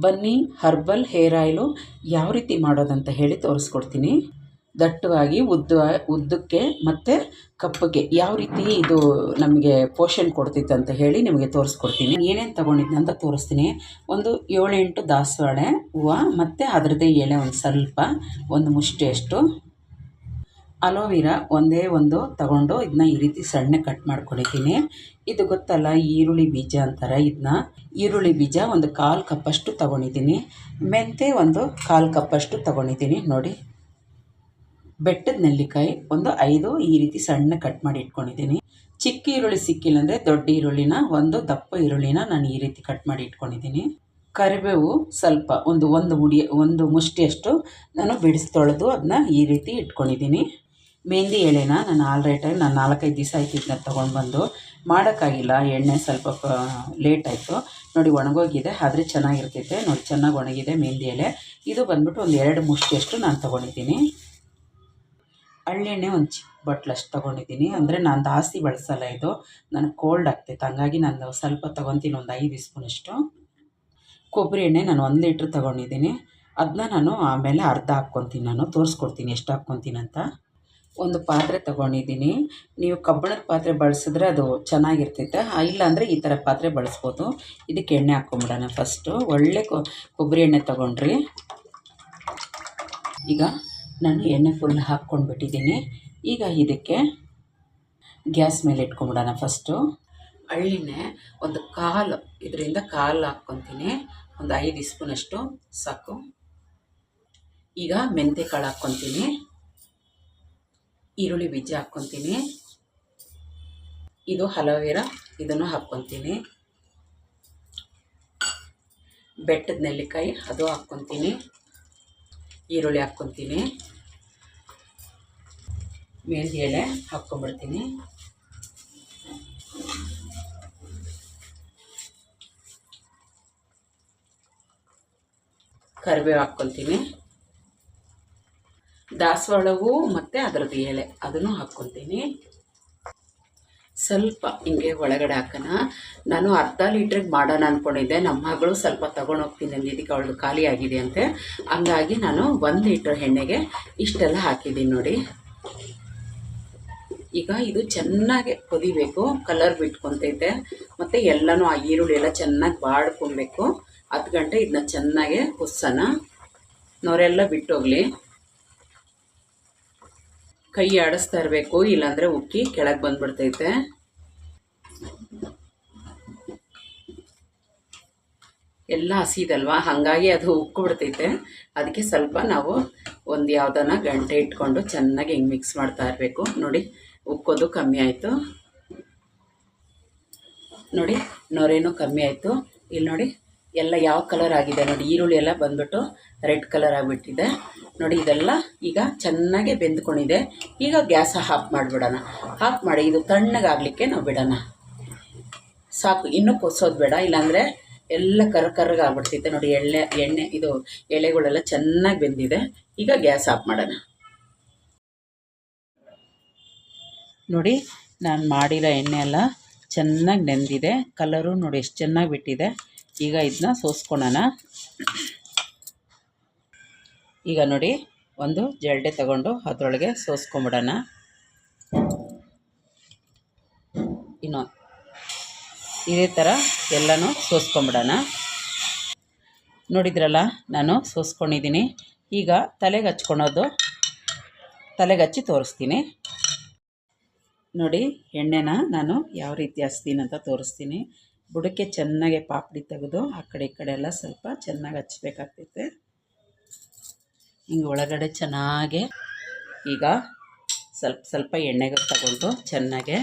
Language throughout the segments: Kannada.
ಬನ್ನಿ, ಹರ್ಬಲ್, ಹೇರ್ ಆಯಿಲು ಯಾವ ರೀತಿ ಮಾಡೋದಂತ ಹೇಳಿ ತೋರಿಸ್ಕೊಡ್ತೀನಿ. ದಟ್ಟವಾಗಿ ಉದ್ದ, ಉದ್ದಕ್ಕೆ ಮತ್ತು ಕಪ್ಪಗೆ ಯಾವ ರೀತಿ ಇದು ನಮಗೆ ಪೋಷಣೆ ಕೊಡ್ತಿತ್ತು ಅಂತ ಹೇಳಿ ನಿಮಗೆ ತೋರಿಸ್ಕೊಡ್ತೀನಿ. ಏನೇನು ತೊಗೊಂಡಿದ್ದೆ ಅಂತ ತೋರಿಸ್ತೀನಿ. ಒಂದು ಏಳೆಂಟು ದಾಸವಾಳೆ, ಹೂವು, ಮತ್ತು ಅದರದ್ದೇ ಎಳೆ ಒಂದು ಸ್ವಲ್ಪ, ಒಂದು ಮುಷ್ಟಿಯಷ್ಟು. ಅಲೋವಿರಾ ಒಂದೇ ಒಂದು ತಗೊಂಡು ಇದನ್ನ ಈ ರೀತಿ ಸಣ್ಣ ಕಟ್ ಮಾಡ್ಕೊಂಡಿದ್ದೀನಿ. ಇದು ಗೊತ್ತಲ್ಲ, ಈರುಳ್ಳಿ ಬೀಜ ಅಂತಾರೆ ಇದನ್ನ ಈರುಳ್ಳಿ ಬೀಜ ಒಂದು ಕಾಲು ಕಪ್ಪಷ್ಟು ತೊಗೊಂಡಿದ್ದೀನಿ. ಮೆಂತೆ ಒಂದು ಕಾಲು ಕಪ್ಪಷ್ಟು ತೊಗೊಂಡಿದ್ದೀನಿ, ನೋಡಿ. ಬೆಟ್ಟದ ನೆಲ್ಲಿಕಾಯಿ ಒಂದು ಐದು ಈ ರೀತಿ ಸಣ್ಣ ಕಟ್ ಮಾಡಿ ಇಟ್ಕೊಂಡಿದ್ದೀನಿ. ಚಿಕ್ಕ ಈರುಳ್ಳಿ ಸಿಕ್ಕಿಲ್ಲ ಅಂದರೆ ದೊಡ್ಡ ಈರುಳ್ಳಿನ, ಒಂದು ದಪ್ಪ ಈರುಳ್ಳಿನ ನಾನು ಈ ರೀತಿ ಕಟ್ ಮಾಡಿ ಇಟ್ಕೊಂಡಿದ್ದೀನಿ. ಕರಿಬೇವು ಸ್ವಲ್ಪ, ಒಂದು ಒಂದು ಮುಡಿ, ಒಂದು ಮುಷ್ಟಿಯಷ್ಟು ನಾನು ಬಿಡಿಸಿ ತೊಳೆದು ಅದನ್ನ ಈ ರೀತಿ ಇಟ್ಕೊಂಡಿದ್ದೀನಿ. ಮೆಹಂದಿ ಎಳೆನ ನಾನು ಆಲ್ರೆಡಿ ನಾನು ನಾಲ್ಕೈದು ದಿವಸ ಆಯ್ತು ಇದನ್ನ ತೊಗೊಂಡು ಬಂದು ಮಾಡೋಕ್ಕಾಗಿಲ್ಲ ಎಣ್ಣೆ ಸ್ವಲ್ಪ ಲೇಟ್ ಆಯಿತು ನೋಡಿ ಒಣಗೋಗಿದೆ ಆದರೆ ಚೆನ್ನಾಗಿರ್ತೈತೆ ನೋಡಿ ಚೆನ್ನಾಗಿ ಒಣಗಿದೆ ಮೆಹಂದಿ ಎಲೆ ಇದು ಬಂದ್ಬಿಟ್ಟು ಒಂದು ಎರಡು ಮುಷ್ಟಿಯಷ್ಟು ನಾನು ತೊಗೊಂಡಿದ್ದೀನಿ ಹಳ್ಳೆಣ್ಣೆ ಒಂದು ಚಿಕ್ಕ ಬಟ್ಲಷ್ಟು ತೊಗೊಂಡಿದ್ದೀನಿ ಅಂದರೆ ನಾನು ಜಾಸ್ತಿ ಬಳಸಲ್ಲ ಇದು. ನನಗೆ ಕೋಲ್ಡ್ ಆಗ್ತೈತೆ ಹಂಗಾಗಿ ನಾನು ಸ್ವಲ್ಪ ತೊಗೊತೀನಿ, ಒಂದು ಐದು ಸ್ಪೂನಷ್ಟು ಕೊಬ್ಬರಿ ಎಣ್ಣೆ ನಾನು ಒಂದು ಲೀಟ್ರ್ ತೊಗೊಂಡಿದ್ದೀನಿ ಅದನ್ನ ನಾನು ಆಮೇಲೆ ಅರ್ಧ ಹಾಕ್ಕೊತೀನಿ ನಾನು, ತೋರಿಸ್ಕೊಡ್ತೀನಿ ಎಷ್ಟು ಹಾಕ್ಕೊತೀನಿ ಅಂತ. ಒಂದು ಪಾತ್ರೆ ತಗೊಂಡಿದ್ದೀನಿ. ನೀವು ಕಬ್ಬಿಣದ ಪಾತ್ರೆ ಬಳಸಿದ್ರೆ ಅದು ಚೆನ್ನಾಗಿರ್ತೈತೆ. ಇಲ್ಲಾಂದರೆ ಈ ಥರ ಪಾತ್ರೆ ಬಳಸ್ಬೋದು. ಇದಕ್ಕೆ ಎಣ್ಣೆ ಹಾಕ್ಕೊಂಬಿಡೋಣ ಫಸ್ಟು. ಒಳ್ಳೆ ಕೊಬ್ಬರಿ ಎಣ್ಣೆ ತೊಗೊಂಡ್ರಿ. ಈಗ ನಾನು ಎಣ್ಣೆ ಫುಲ್ ಹಾಕ್ಕೊಂಡ್ಬಿಟ್ಟಿದ್ದೀನಿ. ಈಗ ಇದಕ್ಕೆ ಗ್ಯಾಸ್ ಮೇಲೆ ಇಟ್ಕೊಂಬಿಡೋಣ ಫಸ್ಟು. ಹಳ್ಳಿನೇ ಒಂದು ಕಾಲು, ಇದರಿಂದ ಕಾಲು ಹಾಕ್ಕೊತೀನಿ. ಒಂದು ಐದು ಸ್ಪೂನಷ್ಟು ಸಾಕು. ಈಗ ಮೆಂತ್ಯ ಕಾಳು ಹಾಕ್ಕೊತೀನಿ. ಈರುಳ್ಳಿ ಬೀಜ ಹಾಕ್ಕೊತೀನಿ. ಇದು ಹಲವೇರ ಇದನ್ನು ಹಾಕ್ಕೊತೀನಿ. ಬೆಟ್ಟದ ನೆಲ್ಲಿಕಾಯಿ ಅದು ಹಾಕ್ಕೊತೀನಿ. ಈರುಳ್ಳಿ ಹಾಕ್ಕೊತೀನಿ. ಮೆಹಂದಿ ಎಲೆ ಹಾಕ್ಕೊಂಬಿಡ್ತೀನಿ ಕರಿಬೇವು ಹಾಕ್ಕೊತೀನಿ. ದಾಸವಾಳ ಹೂವು ಮತ್ತು ಅದರದ್ದು ಎಲೆ. ಅದನ್ನು ಹಾಕ್ಕೊತೀನಿ ಸ್ವಲ್ಪ ಹಿಂಗೆ ಒಳಗಡೆ ಹಾಕೋಣ. ನಾನು ಅರ್ಧ ಲೀಟ್ರಿಗೆ ಮಾಡೋಣ ಅಂದ್ಕೊಂಡಿದ್ದೆ ನಮ್ಮ ಮಗಳು ಸ್ವಲ್ಪ ತೊಗೊಂಡು ಹೋಗ್ತೀನಿ ಅಂದಿದ್ದಕ್ಕೆ ಅವಳು ಖಾಲಿ ಆಗಿದೆ ಅಂತೆ. ಹಂಗಾಗಿ ನಾನು ಒಂದು ಲೀಟ್ರ್ ಎಣ್ಣೆಗೆ ಇಷ್ಟೆಲ್ಲ ಹಾಕಿದ್ದೀನಿ ನೋಡಿ. ಈಗ ಇದು ಚೆನ್ನಾಗಿ ಕುದಿಬೇಕು. ಕಲರ್ ಬಿಟ್ಕೊತೈತೆ. ಮತ್ತು ಎಲ್ಲನೂ ಆ ಈರುಳ್ಳಿ ಎಲ್ಲ ಚೆನ್ನಾಗಿ ಬಾಡ್ಕೊಬೇಕು. ಹತ್ತು ಗಂಟೆ ಇದನ್ನ ಚೆನ್ನಾಗೆ ಕುಸ್ಸೋಣ ನೋರೆಲ್ಲ ಬಿಟ್ಟೋಗ್ಲಿ. ಕೈ ಆಡಿಸ್ತಾ ಇರಬೇಕು, ಇಲ್ಲಾಂದರೆ ಉಕ್ಕಿ ಕೆಳಗೆ ಬಂದ್ಬಿಡ್ತೈತೆ. ಎಲ್ಲ ಹಸಿದಲ್ವಾ? ಹಾಗಾಗಿ ಅದು ಉಕ್ಕು ಬಿಡ್ತೈತೆ ಅದಕ್ಕೆ ಸ್ವಲ್ಪ ನಾವು ಒಂದು ಯಾವುದನ್ನ ಗಂಟೆ ಇಟ್ಕೊಂಡು ಚೆನ್ನಾಗಿ ಹಿಂಗೆ ಮಿಕ್ಸ್ ಮಾಡ್ತಾ ಇರಬೇಕು. ನೋಡಿ, ಉಕ್ಕೋದು ಕಮ್ಮಿ ಆಯಿತು. ನೋಡಿ, ನೊರೆನೂ ಕಮ್ಮಿ ಆಯಿತು. ಇಲ್ಲಿ ನೋಡಿ ಎಲ್ಲ ಯಾವ ಕಲರ್ ಆಗಿದೆ ನೋಡಿ, ಈರುಳ್ಳಿ ಎಲ್ಲ ಬಂದ್ಬಿಟ್ಟು ರೆಡ್ ಕಲರ್ ಆಗಿಬಿಟ್ಟಿದೆ. ನೋಡಿ, ಇದೆಲ್ಲ ಈಗ ಚೆನ್ನಾಗೆ ಬೆಂದ್ಕೊಂಡಿದೆ. ಈಗ ಗ್ಯಾಸ ಹಾಫ್ ಮಾಡಿಬಿಡೋಣ. ಹಾಫ್ ಮಾಡಿ ಇದು ತಣ್ಣಗಾಗಲಿಕ್ಕೆ ನಾವು ಬಿಡೋಣ. ಸಾಕು, ಇನ್ನೂ ಕೊಸೋದು ಬೇಡ. ಇಲ್ಲಾಂದರೆ ಎಲ್ಲ ಕರ ಕರ್ರಗೆ ಆಗ್ಬಿಡ್ತೈತೆ ನೋಡಿ, ಎಳ್ಳೆ, ಎಣ್ಣೆ, ಇದು ಎಳೆಗಳೆಲ್ಲ ಚೆನ್ನಾಗಿ ಬೆಂದಿದೆ. ಈಗ ಗ್ಯಾಸ್ ಆಫ್ ಮಾಡೋಣ. ನೋಡಿ, ನಾನು ಮಾಡಿರೋ ಎಣ್ಣೆ ಎಲ್ಲ ಚೆನ್ನಾಗಿ ನೆಂದಿದೆ. ಕಲರು ನೋಡಿ, ಎಷ್ಟು ಚೆನ್ನಾಗಿ ಬಿಟ್ಟಿದೆ. ಈಗ ಇದನ್ನ ಸೋಸ್ಕೊಳೋಣ. ಈಗ ನೋಡಿ, ಒಂದು ಜರಡೆ ತಗೊಂಡು ಅದರೊಳಗೆ ಸೋಸ್ಕೊಂಬಿಡೋಣ. ಇನ್ನು ಇದೇ ಥರ ಎಲ್ಲನೂ ಸೋಸ್ಕೊಂಬಿಡೋಣ. ನೋಡಿದ್ರಲ್ಲ, ನಾನು ಸೋಸ್ಕೊಂಡಿದ್ದೀನಿ. ಈಗ ತಲೆಗೆ ಹಚ್ಕೊಳೋದು, ತಲೆಗೆ ಹಚ್ಚಿ ತೋರಿಸ್ತೀನಿ. ನೋಡಿ, ಎಣ್ಣೆನ ನಾನು ಯಾವ ರೀತಿ ಹಚ್ತೀನಿ ಅಂತ ತೋರಿಸ್ತೀನಿ. ಬುಡಕ್ಕೆ ಚೆನ್ನಾಗೆ ಪಾಪಡಿ ತೆಗೆದು ಆ ಕಡೆ ಈ ಕಡೆ ಎಲ್ಲ ಸ್ವಲ್ಪ ಚೆನ್ನಾಗಿ ಹಚ್ಬೇಕಾಗ್ತೈತೆ. ಹಿಂಗೆ ಒಳಗಡೆ ಚೆನ್ನಾಗೆ ಈಗ ಸ್ವಲ್ಪ ಸ್ವಲ್ಪ ಎಣ್ಣೆಗೆ ತಗೊಂಡು ಚೆನ್ನಾಗೆ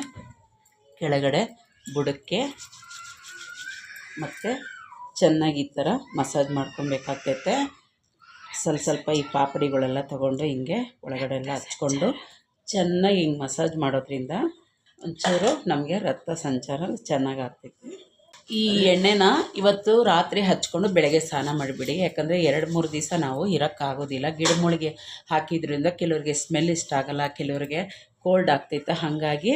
ಕೆಳಗಡೆ ಬುಡಕ್ಕೆ ಮತ್ತು ಚೆನ್ನಾಗಿ ಈ ಥರ ಮಸಾಜ್ ಮಾಡ್ಕೊಬೇಕಾಗ್ತೈತೆ. ಸ್ವಲ್ಪ ಸ್ವಲ್ಪ ಈ ಪಾಪಡಿಗಳೆಲ್ಲ ತಗೊಂಡು ಹಿಂಗೆ ಒಳಗಡೆ ಎಲ್ಲ ಹಚ್ಕೊಂಡು ಚೆನ್ನಾಗಿ ಹಿಂಗೆ ಮಸಾಜ್ ಮಾಡೋದ್ರಿಂದ ಒಂಚೂರು ನಮಗೆ ರಕ್ತ ಸಂಚಾರ ಚೆನ್ನಾಗಿ ಆಗ್ತೈತಿ ಈ ಎಣ್ಣೆನ ಇವತ್ತು ರಾತ್ರಿ ಹಚ್ಕೊಂಡು ಬೆಳಗ್ಗೆ ಸ್ನಾನ ಮಾಡಿಬಿಡಿ. ಯಾಕಂದರೆ ಎರಡು, ಮೂರು ದಿವಸ ನಾವು ಇರೋಕ್ಕಾಗೋದಿಲ್ಲ. ಗಿಡಮೂಳಿಗೆ ಹಾಕಿದ್ರಿಂದ ಕೆಲವರಿಗೆ ಸ್ಮೆಲ್ ಇಷ್ಟ ಆಗಲ್ಲ, ಕೆಲವರಿಗೆ ಕೋಲ್ಡ್ ಆಗ್ತೈತೆ ಹಾಗಾಗಿ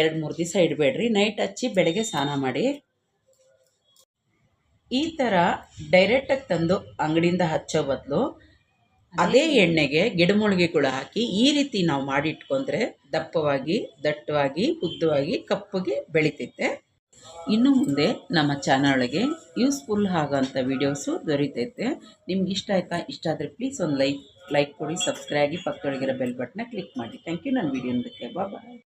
ಎರಡು, ಮೂರು ದಿವಸ ಇಡಬೇಡ್ರಿ. ನೈಟ್ ಹಚ್ಚಿ ಬೆಳಗ್ಗೆ ಸ್ನಾನ ಮಾಡಿ. ಈ ಥರ ಡೈರೆಕ್ಟಾಗಿ ತಂದು ಅಂಗಡಿಯಿಂದ ಹಚ್ಚೋ ಬದಲು ಅದೇ ಎಣ್ಣೆಗೆ ಗಿಡಮೂಳಿಗೆಗಳು ಹಾಕಿ ಈ ರೀತಿ ನಾವು ಮಾಡಿಟ್ಕೊಂಡ್ರೆ ದಪ್ಪವಾಗಿ, ದಟ್ಟವಾಗಿ ಉದ್ದವಾಗಿ ಕಪ್ಪಗೆ ಬೆಳಿತೈತೆ. ಇನ್ನು ಮುಂದೆ ನಮ್ಮ ಚಾನಲ್ಗೆ ಯೂಸ್ಫುಲ್ ಆಗೋಂಥ ವೀಡಿಯೋಸು ದೊರೀತೈತೆ. ನಿಮ್ಗೆ ಇಷ್ಟ ಆಯ್ತಾ? ಇಷ್ಟ ಆದರೆ ಪ್ಲೀಸ್ ಒಂದು ಲೈಕ್ ಲೈಕ್ ಕೊಡಿ, ಸಬ್ಸ್ಕ್ರೈಬ್ ಆಗಿ ಪಕ್ಕದೊಳಗಿರೋ ಬೆಲ್ ಬಟನ್ನ ಕ್ಲಿಕ್ ಮಾಡಿ. Thank you. ನನ್ನ ವೀಡಿಯೋ ನೋಡೋಕ್ಕೆ ಬಾಯ್.